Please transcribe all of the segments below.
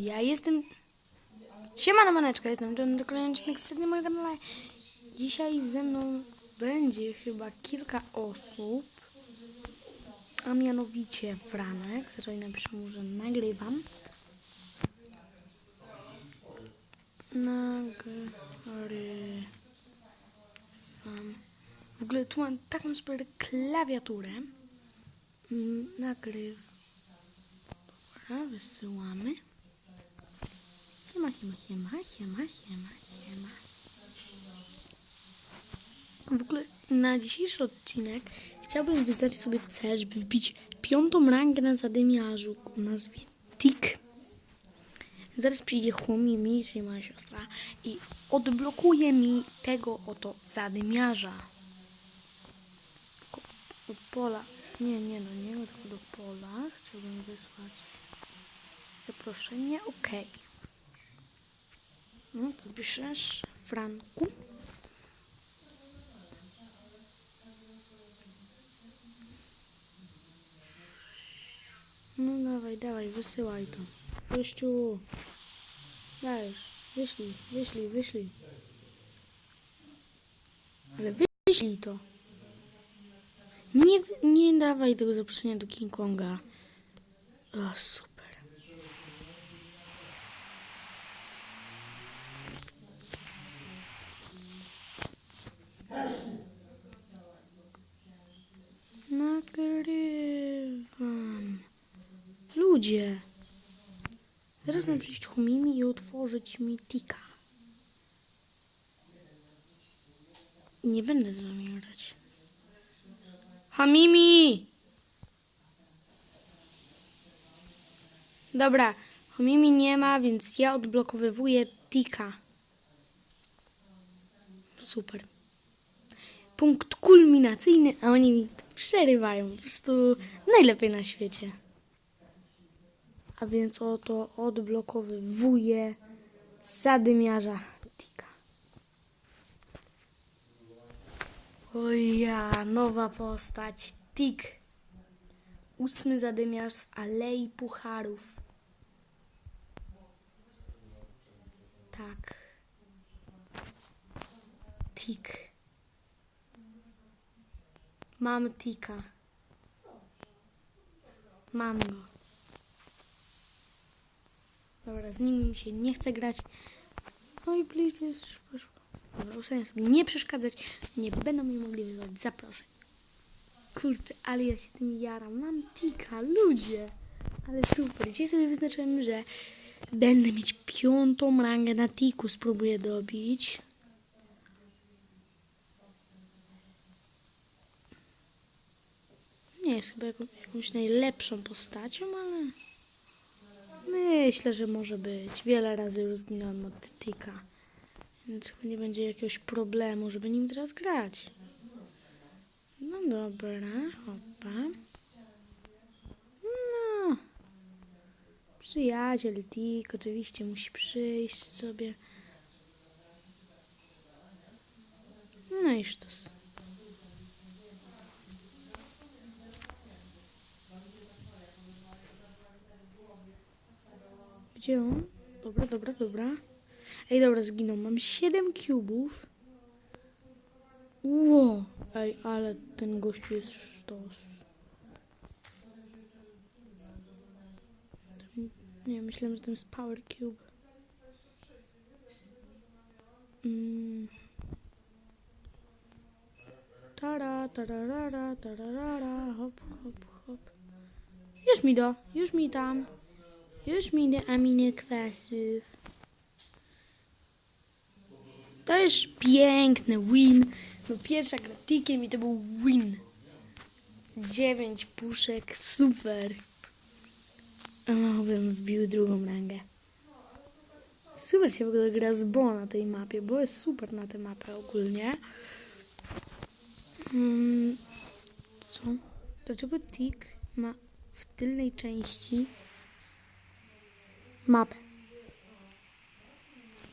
Ja jestem... Siemano maneczka, jestem John, to kolejny odcinek z moim kanale. Dzisiaj ze mną będzie chyba kilka osób, a mianowicie Franek, zaraz napiszę mu, że nagrywam. Nagrywam. W ogóle tu mam taką super klawiaturę. Mm, Nagryw. Dobra, wysyłamy. Siema, siema, siema, siema, siema, siema. W ogóle na dzisiejszy odcinek chciałbym wyznaczyć sobie cel, żeby wbić piątą rangę na zadymiarzu o nazwie Tik. Zaraz przyjdzie Chłomimi, czyli moja siostra, i odblokuje mi tego oto zadymiarza. Do pola. Nie, nie, no nie, tylko do pola. Chciałbym wysłać zaproszenie. Okej. No, co piszesz, Franku? No dawaj, dawaj, wysyłaj to. Gościu. Dajesz, wyślij, wyślij, wyślij. Ale wyślij to. Nie, nie dawaj tego zaproszenia do King Konga. O, super. Nagrywam. Ludzie. Teraz mam przyjść Humimi i otworzyć mi tika. Nie będę z wami grać. Hamimi! Dobra, Hamimi nie ma, więc ja odblokowywuję tika. Super. Punkt kulminacyjny, a oni mi to przerywają. Po prostu najlepiej na świecie. A więc oto odblokowywuję zadymiarza tika. O ja, nowa postać. Tik. Ósmy zadymiarz z Alei Pucharów. Tak. Tik. Mam tika. Mam go. Dobra, z nimi mi się nie chce grać. Oj, please, please, szybko, szybko. Dobra, ustawiam sobie nie przeszkadzać. Nie będą mi mogli wysłać zaproszeń. Kurczę, ale ja się tym jaram. Mam tika, ludzie. Ale super. Dzisiaj sobie wyznaczyłem, że będę mieć piątą rangę na tiku. Spróbuję dobić. Jest chyba jaką, jakąś najlepszą postacią, ale myślę, że może być. Wiele razy już zginąłem od tika. Więc chyba nie będzie jakiegoś problemu, żeby nim teraz grać. No dobra, hopa. No. Przyjaciel Tik oczywiście musi przyjść sobie. No i sztos. Gdzie on? Dobra, dobra, dobra. Ej, dobra, zginął. Mam 7 kubów. Ło! Ej, ale ten gościu jest sztos. Nie, myślałem, że to jest Power Cube. Mm. Tara, tararara, tararara, hop, hop, hop. Już mi do, już mi tam. Już mi do aminokwasów. To jest piękny win. No pierwsza gra tikiem i to był win. 9 puszek, super. No, bym wbił drugą rangę. Super się w ogóle gra z Bo na tej mapie, bo jest super na tę mapę ogólnie. Mm, co? Dlaczego Tik ma w tylnej części mapę?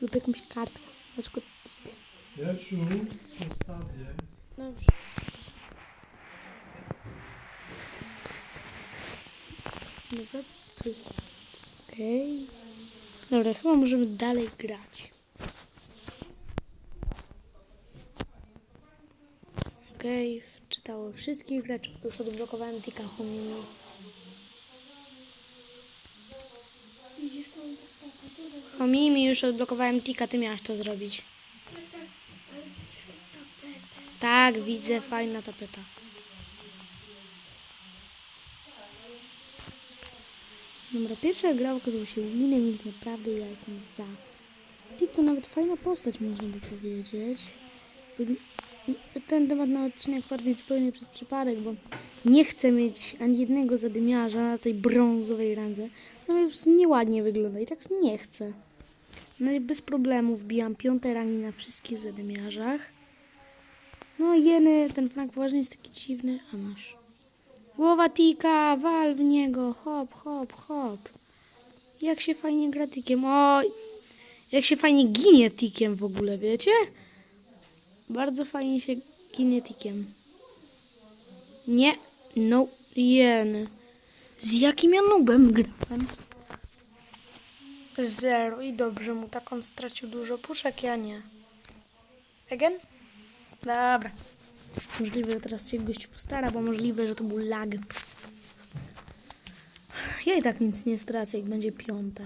Lub jakąś kartkę. Dlaczego Tik? Jasiu, postawię. Dobrze. Dobra, to jest okej. Dobra, chyba możemy dalej grać. Okej, czytało wszystkich graczy. Już odblokowałem tika hominu. Widzisz tą Zobacz, Homimi już odblokowałem tika, ty miałaś to zrobić. tak, widzę, fajna tapeta. Dobra, pierwsza gra okazała się winem, więc naprawdę ja jestem za. Tik to nawet fajna postać, można by powiedzieć. Ten temat na odcinek wpadł zupełnie przez przypadek, bo nie chcę mieć ani jednego zadymiarza na tej brązowej randze. No już nieładnie wygląda i tak nie chcę. No i bez problemu wbijam piąte rangi na wszystkich zadymiarzach. No jeny, ten flank poważnie jest taki dziwny, a masz. Głowa tika, wal w niego, hop, hop, hop. Jak się fajnie gra tikiem, oj. Jak się fajnie ginie tikiem w ogóle, wiecie? Bardzo fajnie się ginie tikiem. Nie, no, jeny. Z jakim ja nubem grałem? Zero i dobrze mu, tak on stracił dużo puszek, ja nie. Again? Dobra. Możliwe, że teraz się gość postara, bo możliwe, że to był lag. Ja i tak nic nie stracę, jak będzie piąta.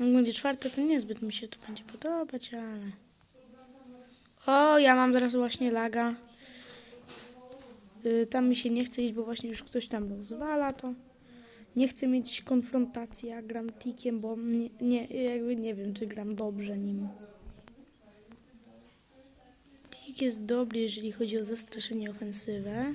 Jak będzie czwarta, to niezbyt mi się to będzie podobać, ale... O, ja mam teraz właśnie laga. Y, tam mi się nie chce iść, bo właśnie już ktoś tam rozwala to. Nie chcę mieć konfrontacji, jak gram tikiem, bo nie, nie, jakby nie wiem, czy gram dobrze nim. Tik jest dobry, jeżeli chodzi o zastraszenie ofensywę.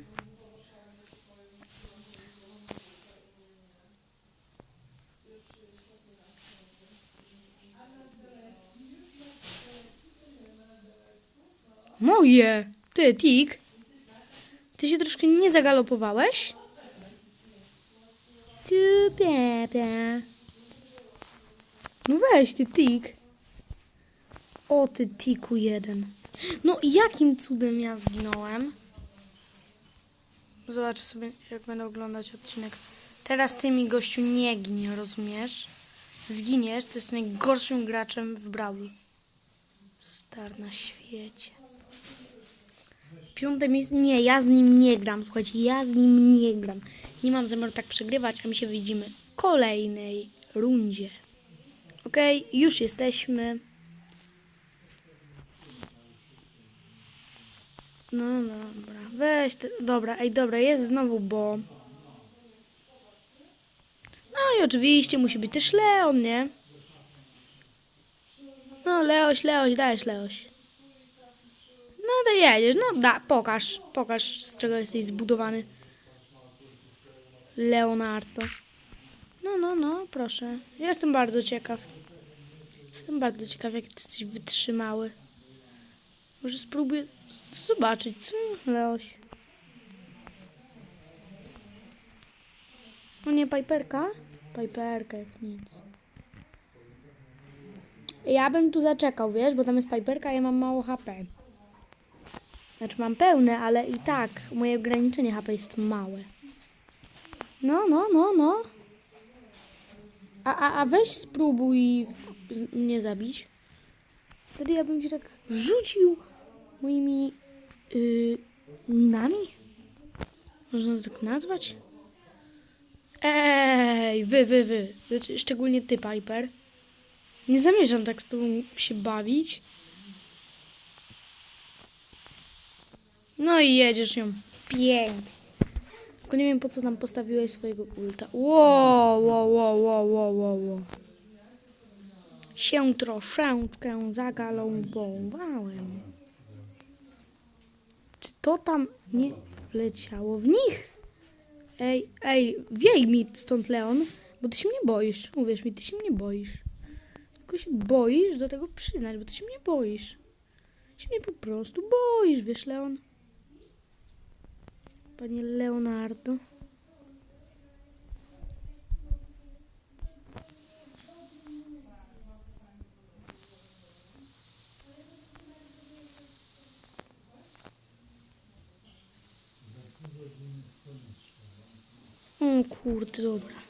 Moje! Ty, Tik! Ty się troszkę nie zagalopowałeś? Pepe. No weź, ty, Tik. O, ty, Tiku jeden. No jakim cudem ja zginąłem? Zobaczę sobie, jak będę oglądać odcinek. Teraz ty mi, gościu, nie ginie, rozumiesz? Zginiesz, to jest najgorszym graczem w Brawlu. Star na świecie. Piąte miejsce. Nie, ja z nim nie gram. Słuchajcie, ja z nim nie gram. Nie mam zamiaru tak przegrywać, a my się widzimy w kolejnej rundzie. Okej, już jesteśmy. No dobra, weź te, dobra, ej dobra, jest znowu bo. No i oczywiście musi być też Leon, nie? No Leoś, Leoś, dajesz Leoś. No to jedziesz, no da, pokaż, pokaż z czego jesteś zbudowany. Leonardo. No, no, no, proszę. Jestem bardzo ciekaw. Jestem bardzo ciekaw, jak ty jesteś wytrzymały. Może spróbuję zobaczyć, co Leoś. No nie, Piperka? Piperka jak nic. Ja bym tu zaczekał, wiesz, bo tam jest Piperka, a ja mam mało HP. Znaczy mam pełne, ale i tak moje ograniczenie HP jest małe. No, no, no, no. A, a, a weź spróbuj mnie zabić. Wtedy ja bym cię tak rzucił moimi yy, minami? Można to tak nazwać? Ej, wy, wy, wy. Znaczy, Szczególnie ty, Piper. Nie zamierzam tak z tobą się bawić. No i jedziesz ją. Pięknie. Tylko nie wiem po co tam postawiłeś swojego ulta. Wow, wow, wow, wow, wow, wow, wow. Się troszeczkę zagalopowałem. Czy to tam nie leciało w nich? Ej, ej, wiej mi stąd Leon, bo ty się mnie boisz. Uwierz mi, ty się mnie boisz. Tylko się boisz do tego przyznać, bo ty się mnie boisz. Się mnie po prostu boisz, wiesz, Leon. Panie Leonardo. O kurde, dobra.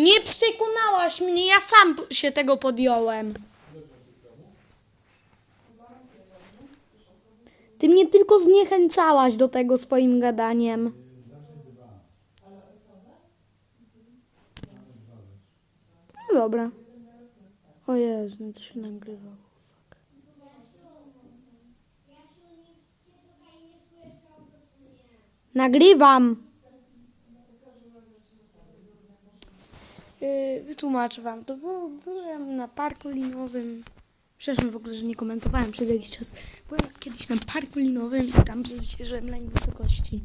Nie przekonałaś mnie, ja sam się tego podjąłem. Ty mnie tylko zniechęcałaś do tego swoim gadaniem. No dobra. O Jezu, no to się nagrywało. Nagrywam. Yy, wytłumaczę wam to, bo byłem na parku linowym. Przepraszam w ogóle, że nie komentowałem przez jakiś czas. Byłem kiedyś na parku linowym i tam zwyciężyłem lęk wysokości.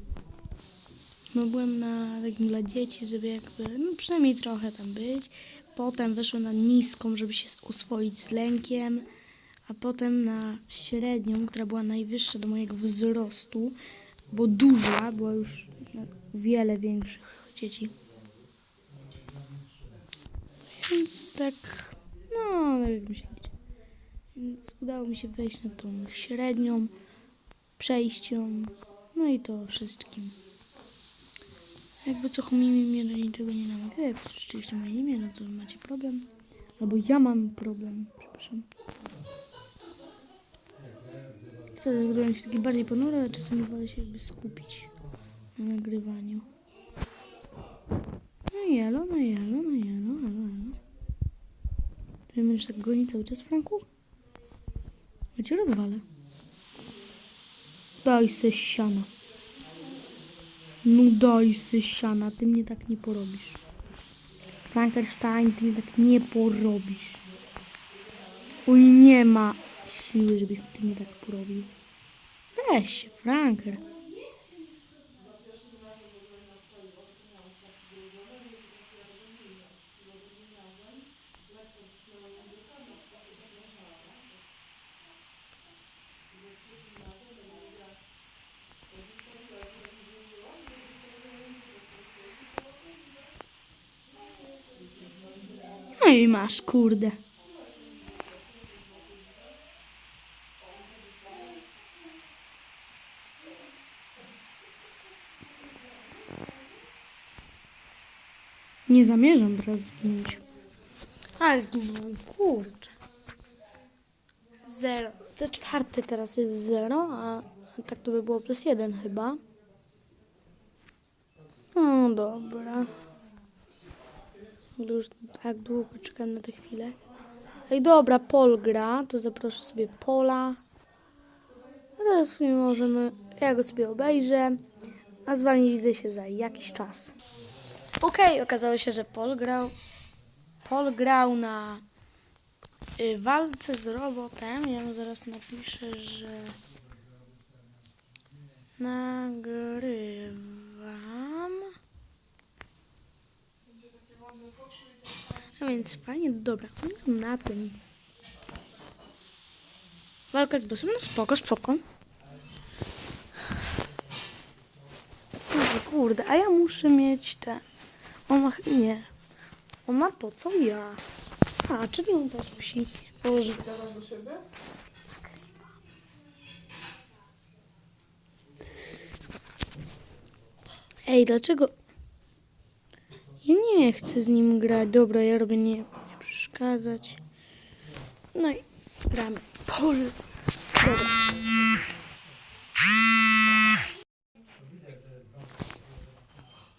No byłem na takim dla dzieci, żeby jakby, no przynajmniej trochę tam być. Potem weszłem na niską, żeby się oswoić z lękiem. A potem na średnią, która była najwyższa do mojego wzrostu, bo duża, była już wiele większych dzieci. Więc tak, no, tak jak myślicie. Więc udało mi się wejść na tą średnią, przejść ją, no i to wszystkim. Jakby co chomimi mnie do niczego nie namawia, jak usłyszeliście moje imię, no to macie problem. Albo ja mam problem, przepraszam. Sorry, zrobiłem się taki bardziej ponury, ale czasami wolę się jakby skupić na nagrywaniu. No jelo, no jelo, no jelo, elo, elo. Czy będziesz tak goni cały czas, Franku? Ja cię rozwalę. Daj se siana. No daj se siana, ty mnie tak nie porobisz. Frankenstein, ty mnie tak nie porobisz. Oj, nie ma siły, żebyś ty mnie tak porobił. Weź się, Franker. Masz, kurde. Nie zamierzam teraz zginąć. Ale zginąłem, kurczę. Zero. Te czwarte teraz jest zero, a tak to by było plus jeden chyba. No dobra. Już tak długo czekam na tę chwilę. Ej, dobra, Pol gra, to zaproszę sobie Pola. A teraz sobie możemy, ja go sobie obejrzę, a z wami widzę się za jakiś czas. Okej, okazało się, że Pol grał, Pol grał na y, walce z robotem. Ja mu zaraz napiszę, że nagrywam. A więc fajnie, dobra, na tym. Walka z bossem, no spoko, spoko. Kurde, kurde, a ja muszę mieć te... On ma... nie. On ma to, co ja. A, czyli on też musi położyć. Ej, dlaczego... Ja nie chcę z nim grać. Dobra, ja robię nie, nie przeszkadzać. No i gramy. Pol. Dobra.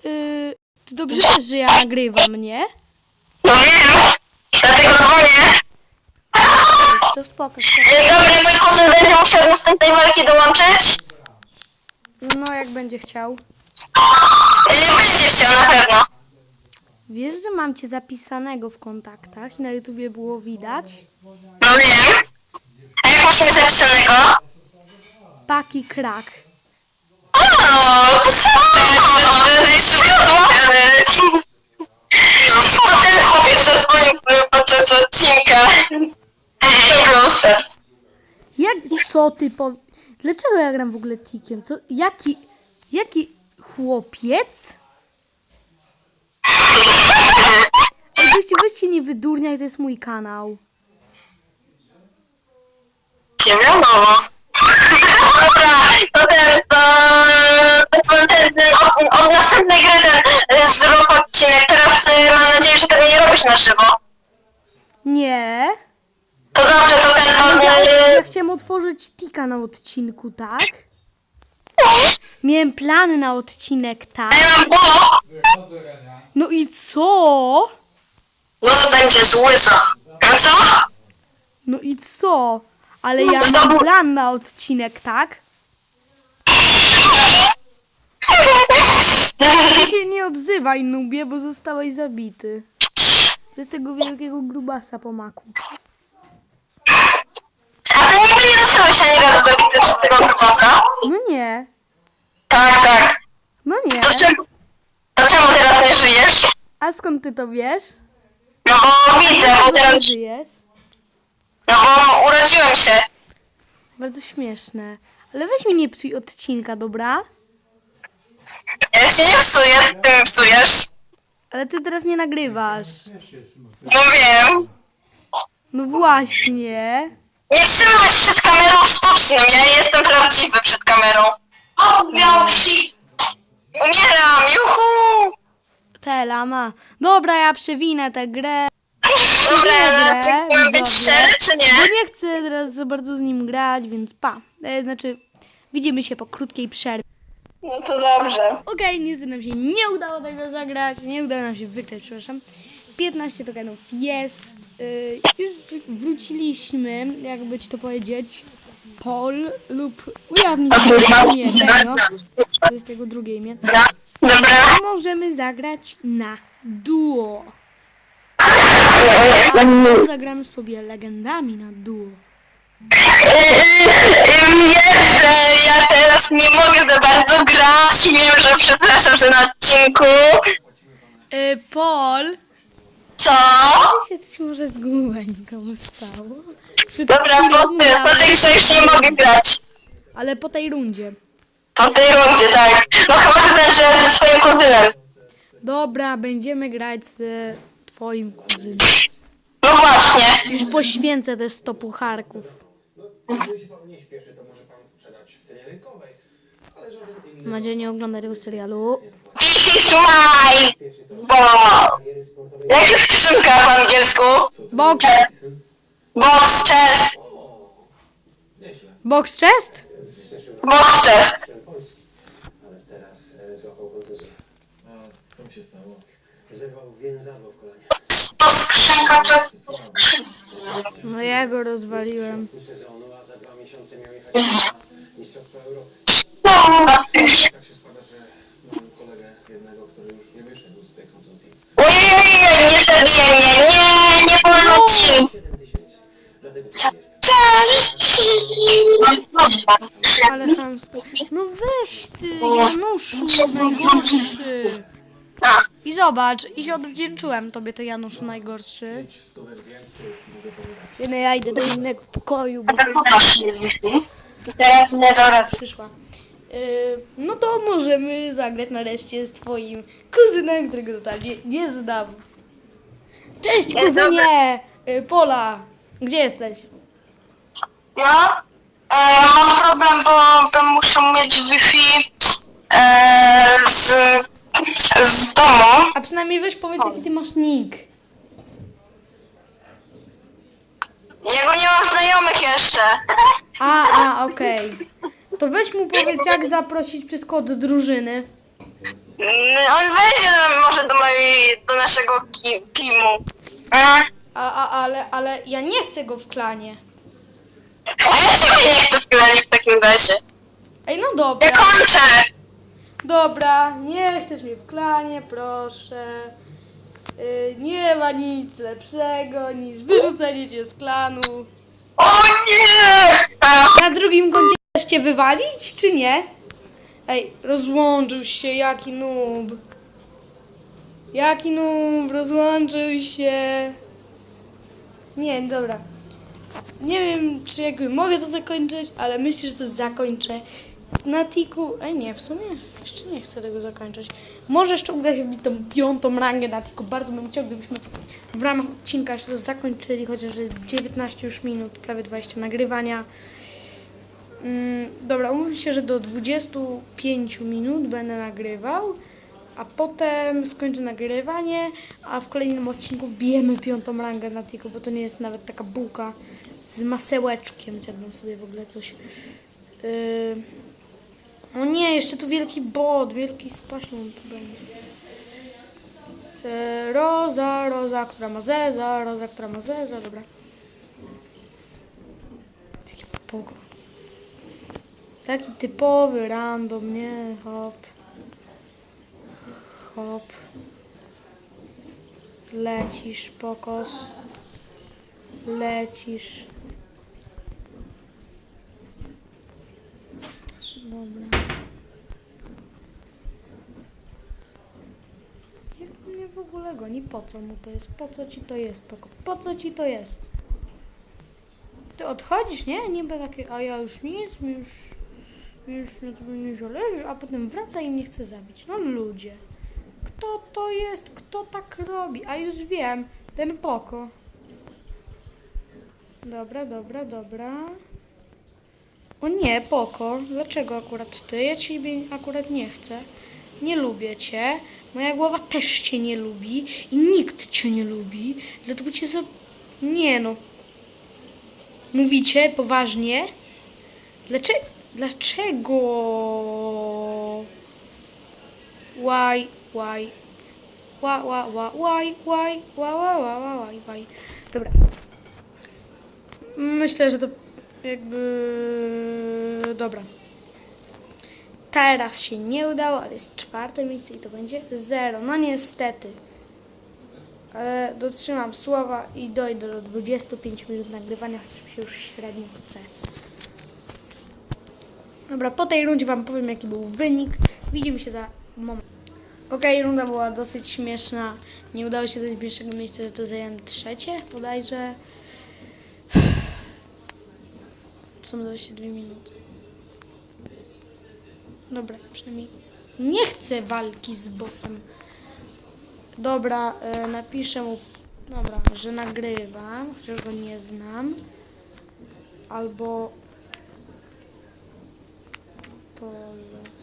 Yy, ty dobrze wiesz, że ja nagrywam, nie? No wiem, dlatego dzwonię. To spoko, spoko. Dzień dobry, mój kuzyn będzie musiał do następnej walki dołączyć? No, jak będzie chciał. Nie będzie chciał na pewno. Wiesz, że mam cię zapisanego w kontaktach? Na YouTubie było widać. No wiem. A jak masz mnie zapisanego? Paki krak. O, to super. No ten chłopiec zadzwonił podczas odcinka. Brawl Stars. Jak co ty po... Dlaczego ja gram w ogóle tikiem? Co? Jaki... Jaki chłopiec? Weźcie, weźcie nie wydurniaj, to jest mój kanał. Nie wiadomo. Dobra, to ten, to, ten, ten, od, od następnej gry ten y, zrób odcinek. Teraz y, mam nadzieję, że tego nie robisz na żywo. Nie. To dobrze, to ten to, Ja, ja chciałem otworzyć tika na odcinku, tak? Miałem plany na odcinek, tak? Mam. No i co? No to będzie zły za. A co? No i co? Ale ja mam Znowu- plan na odcinek, tak? Ty się nie odzywaj, nubie, bo zostałeś zabity. Przez tego wielkiego grubasa po maku. A ty nigdy nie zostałeś ani razu zabity przez tego grubasa? No nie, Tak, tak. no nie. To czemu, to czemu teraz nie żyjesz? A skąd ty to wiesz? No bo widzę, bo teraz... żyjesz? No bo urodziłem się. Bardzo śmieszne. Ale weź mi nie psuj odcinka, dobra? Ja się nie psuję, ty mi psujesz. Ale ty teraz nie nagrywasz. No wiem. No właśnie. Nie trzeba być przed kamerą sztucznym, ja nie jestem prawdziwy przed kamerą. O, miał psi. Umieram, juhu! Telama. Dobra, ja przewinę tę grę. Dobra, czy mam być dobra. szczery, czy Bo nie? nie chcę teraz za bardzo z nim grać, więc pa. E, znaczy, widzimy się po krótkiej przerwie. No to dobrze. Okej, niestety nam się nie udało tego zagrać. Nie udało nam się wygrać, przepraszam. 15 tokenów jest. Y, już wróciliśmy, jakby ci to powiedzieć. Pol lub ujawnić imię tego. To jest jego drugie imię. Dobra. Możemy zagrać na duo. Zagramy sobie legendami na duo. Że ja teraz nie mogę za bardzo grać. Wiem, że przepraszam, że na odcinku. Y, Pol, Co? czy się coś może z głębą stało? Przed Dobra, chwilą po, ty, po tej miałem- grze już nie mogę grać. Ale po tej rundzie. Po tej rundzie, tak. No chyba, że ten, że ze swoim kuzynem. Dobra, będziemy grać z twoim kuzynem. No właśnie. Już poświęcę te 100 pucharków. Jeżeli się pan nie śpieszy, to może pan sprzedać w cenie rynkowej. Mam nadzieję, nie ogląda tego serialu. This is my bo. Jak jest skrzynka po angielsku? Box, Box chest. box chest? Box chest. roku Polski. Ale teraz złapał kontuzję. A co mu się stało? Zerwał więzawo w kolanie. To skrzynka skrzynka. No ja go rozwaliłem. Pół sezonu, a za dwa miesiące miał jechać na Mistrzostwa Europy. No, Tak się składa, że mam kolegę jednego, który już nie wyszedł z tej kontuzji. Ojej, nie zabijaj mnie. Nie, nie wolno ci. 7 tysięcy. Dlatego tak jest. Cześć. Ale chamsko. No weź ty, Januszu, najgorszy. I zobacz, i się odwdzięczyłem tobie, to Januszu najgorszy. Pięć stówek więcej mogę powiedzieć. Jedno ja idę do innego pokoju, bo pokaż. Teraz nie dobra. przyszła. Yy, no to możemy zagrać nareszcie z twoim kuzynem, którego totalnie nie znam. Cześć kuzynie! Yy, Pola, gdzie jesteś? Ja? E, mam problem, bo, bo muszę mieć Wi-Fi e, z, z domu. A przynajmniej weź powiedz jaki ty masz nick. Jego nie mam znajomych jeszcze. A, a, okej. To weź mu powiedz jak zaprosić przez kod drużyny. Mm, On wejdzie może do mojej, do naszego ki, teamu. E, A, a, ale, ale ja nie chcę go w klanie. A ja ciebie nie chcę wpilać w takim razie. Ej, no dobra. Ja kończę. Dobra, nie chcesz mnie w klanie, proszę. Yy, nie ma nic lepszego niż wyrzucenie cię z klanu. O nie! A, Na drugim koncie chcesz cię wywalić, czy nie? Ej, rozłączył się, jaki noob. Jaki noob, rozłączył się. Nie, dobra. Nie wiem, czy jakby mogę to zakończyć, ale myślę, że to zakończę. Na tiku. Ej, nie, w sumie jeszcze nie chcę tego zakończyć. Może jeszcze uda się wbić tą piątą rangę na tiku. Bardzo bym chciał, gdybyśmy w ramach odcinka jeszcze to zakończyli, chociaż jest 19 już minut, prawie 20 nagrywania. Mm, dobra, umówmy się, że do 25 minut będę nagrywał, a potem skończę nagrywanie, a w kolejnym odcinku wbijemy piątą rangę na Tiku, bo to nie jest nawet taka bułka z masełeczkiem. Zjadłem sobie w ogóle coś. Yy... O nie, jeszcze tu wielki bot, wielki spaślą tu będzie. Yy, Roza, Roza, która ma zeza, Roza, która ma zeza, dobra. Taki pogo. Taki typowy random, nie? Hop. Hop. Lecisz, pokos. Lecisz. Dobra. Jak mnie w ogóle goni? Po co mu to jest? Po co ci to jest? Po co ci to jest? Ty odchodzisz, nie? Niby takie, a ja już nic, już, już na tobie nie zależy, a potem wraca i mnie chce zabić. No ludzie. Kto to jest? Kto tak robi? A już wiem, ten poko. Dobra, dobra, dobra. O nie, poko. Dlaczego akurat ty? Ja ciebie akurat nie chcę. Nie lubię cię. Moja głowa też cię nie lubi i nikt cię nie lubi. Dlatego cię za... Nie no. Mówicie poważnie? Dlaczego? Dlaczego? Why? Why? Why? Why? Why? Why? Why? Why? Why? Why? Dobra. Myślę, że to jakby... Dobra. Teraz się nie udało, ale jest czwarte miejsce i to będzie zero. No niestety. Ale dotrzymam słowa i dojdę do 25 minut nagrywania, chociaż mi się już średnio chce. Dobra, po tej rundzie Wam powiem, jaki był wynik. Widzimy się za moment. Okej, runda była dosyć śmieszna. Nie udało się zająć pierwszego miejsca, to zająłem trzecie bodajże. Są 22 minuty. Dobra, przynajmniej nie chcę walki z bossem. Dobra, e, napiszę mu, dobra, że nagrywam, chociaż go nie znam. Albo Polska.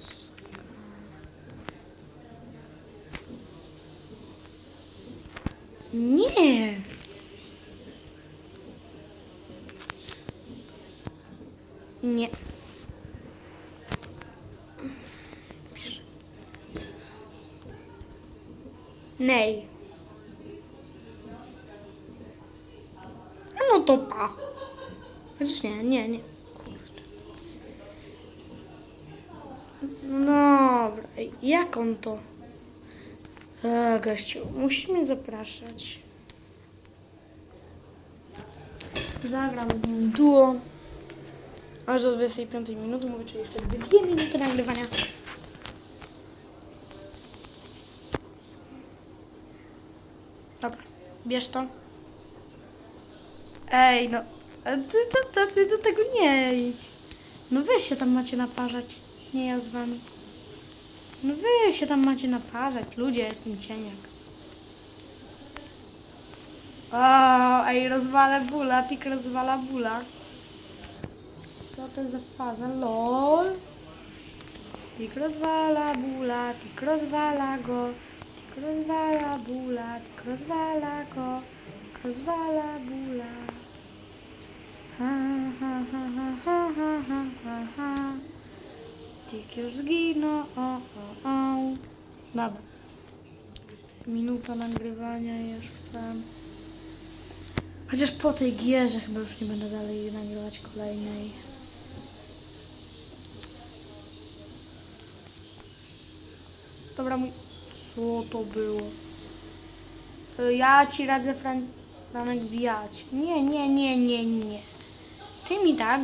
Nie! Nie. Nej. A no to pa. Chociaż nie, nie, nie. Kurczę. No dobra, ej, jak on to? A, gościu, musisz mnie zapraszać. Zagram z nim duo. Aż do 25 minuty, mówię, czyli jeszcze 2 minuty nagrywania. Dobra, bierz to. Ej, no. Ty, to, to, ty do tego nie idź. No wy się tam macie naparzać. Nie ja z wami. No wy się tam macie naparzać. Ludzie, jestem cieniak. O, ej, rozwala bula, tik rozwala bula. Co to za faza? LOL. Tik rozwala bula, tik rozwala go. Tik rozwala bula, tik rozwala go. Tik rozwala bula. Ha, ha, ha, ha, ha, ha, ha, ha, ha. Tik już zginął. O, o, o. Dobra. Minuta nagrywania jeszcze. Chociaż po tej gierze chyba już nie będę dalej nagrywać kolejnej. Dobra, mój... Co to było? Y, Ja ci radzę, Fran... Franek, bijać. Nie, nie, nie, nie, nie. Ty mi tak...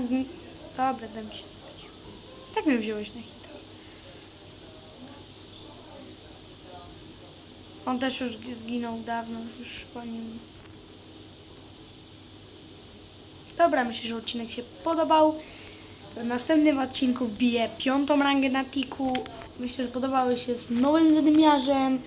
Dobra, dam się. Tak mnie wziąłeś na hita. On też już zginął dawno, już po nim. Dobra, myślę, że odcinek się podobał. W następnym odcinku wbiję piątą rangę na tiku. Myślę, że podobały się z nowym zadymiarzem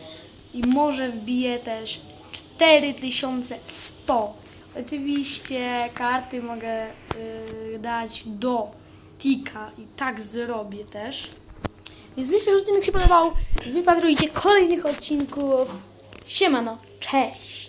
i może wbiję też 4100. Oczywiście karty mogę y, dać do tika i tak zrobię też. Więc myślę, że odcinek się podobał. Wypatrujcie kolejnych odcinków. Siemano, cześć!